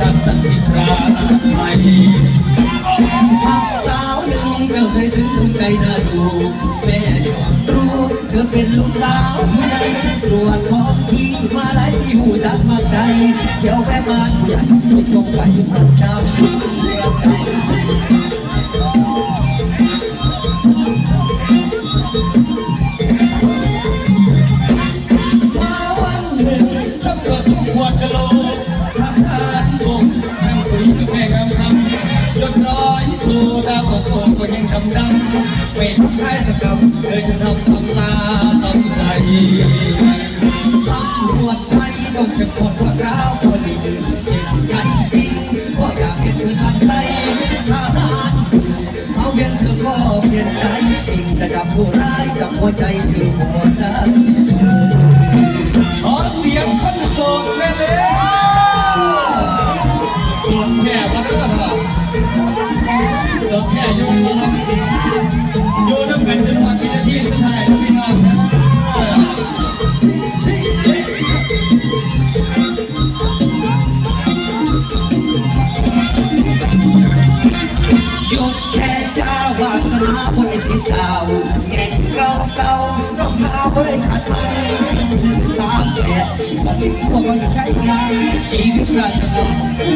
รักสันติราไทยทักสาวหนึ่งเราเคยถึงถึงใจน่าดูแม่ยอมรู้เธอเป็นลูกสาวผู้ใดตรวจของที่มาหลายที่หูจักมากใจเดี๋ยวแม่บ้านผู้ใหญ่ไม่ต้องไปมันจำเรื่องใจมาวันหนึ่งตำรวจทุกหัวกะโหล คนพวกเราคนที่ดื่มเจ็บใจจริงเพราะอยากเห็นเธอทำใจทหารเอาเพียนเธอก็เปลี่ยนใจจริงจะจับผู้ร้ายจับหัวใจเธอหมดใจ ต้องมาเพื่อขัดไปสามแปดสลิงพวกเราใช้งานชีวิตราชการ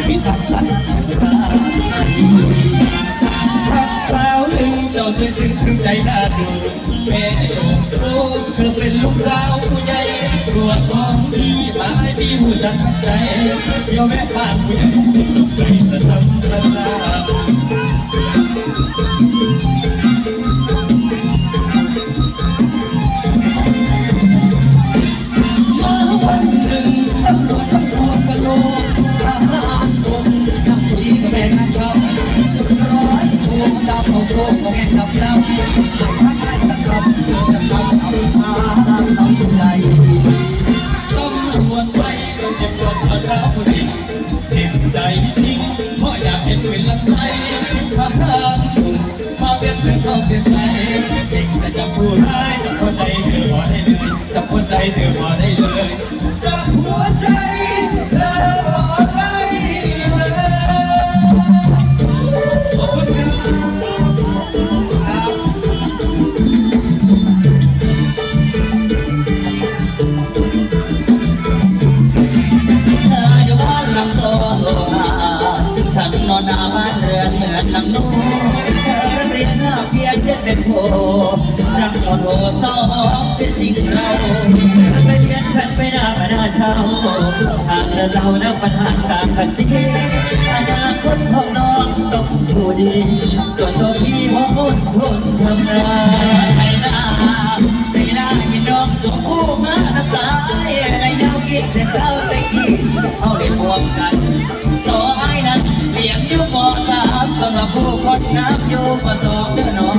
มีทางสันทักสาวหนึ่งเจ้าช่วยซึ้งถึงใจน่าดูแม่ชมรู้เธอเป็นลูกสาวผู้ใหญ่ตรวจของที่หมาให้พี่หูจักใจเดี๋ยวแม่ผ่านผู้ใหญ่ใจจะทำประจาาหน้าเช้าทางเดินเรานับประทานตามศักดิ์ศรีอนาคตของน้องต้องผู้ดี ส่วนตัวพี่ของคนทนทำงานให้หน้าไม่น่ากินน้องตัวคู่มาตายในแนวคิดแต่เราไปกินเอาได้พวมกันต่อไอ้นั้นเลี้ยงอยู่ปอสามสำหรับผู้คนนับอยู่ปอสองเด้อน้อง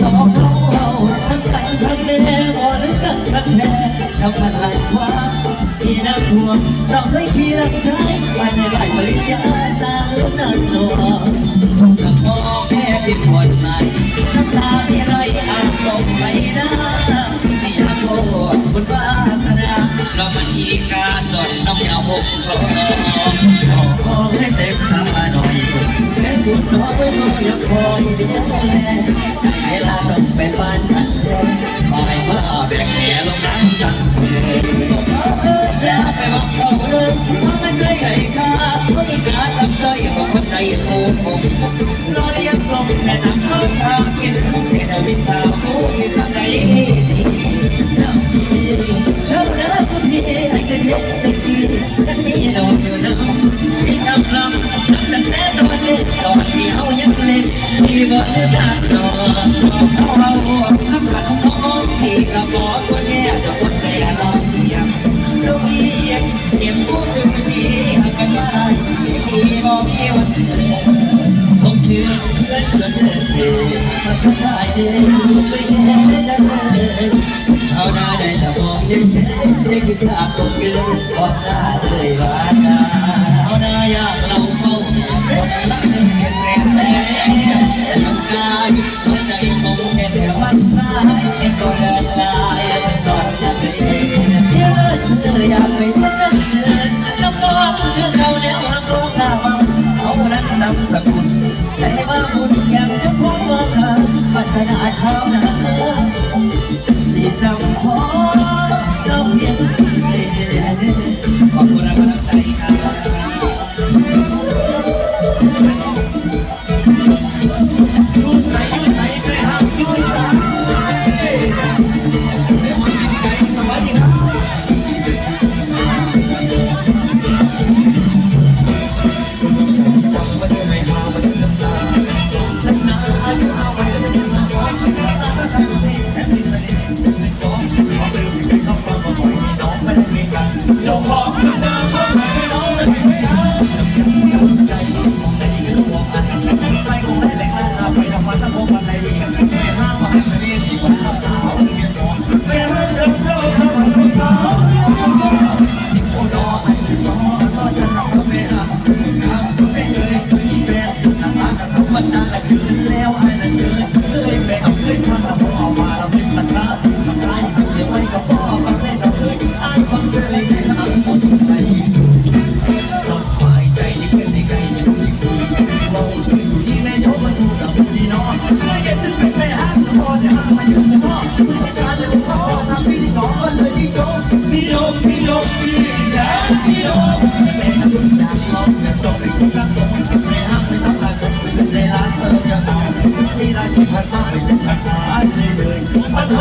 สองเขาทั้งกันทั้งแน่บ่หรือกันทั้งแน่ทำมันหลายควา นักทวงเราไม่พี่รักใช้ภายในใบปริญญาสร้างลูกนั้นตัวกับพ่อแม่เป็นคนใหม่น้ำตาที่ไหลอาบลงไปหน้าที่อยากโทษคุณวาสนาเรามันอีกาสดน้องยาวหกคอขอให้เต็มตาหน่อยแค่คุณน้อยก็ยังคอยเดียวแลเวลาต้องไปบ้านกันแท้ แต่มองเฉยๆจะคิดจะตกเกินขอหน้าเลยว่านาเอาหน้าอยาก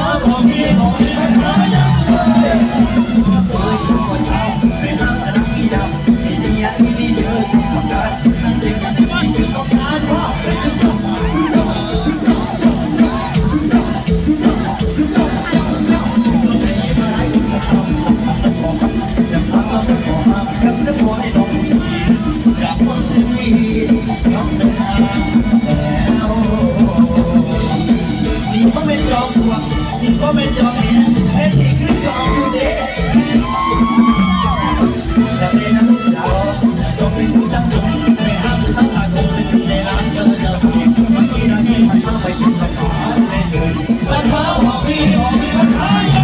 ปัญ อกยิ่งก็ไม่ยอมแพ้แค่ที่ขึ้นจองอเด็กจะเป็นนักลูกสาะจงเป็นผู้จังสมไม่ห้ามผู้สัวตาคงที่อยู่ในร้านเจอเจอผู้มันที่รักที่ไม่ต้องไปคิดปหาแลยเลยปัญหาบอกพี่บอกพี่ปัญหา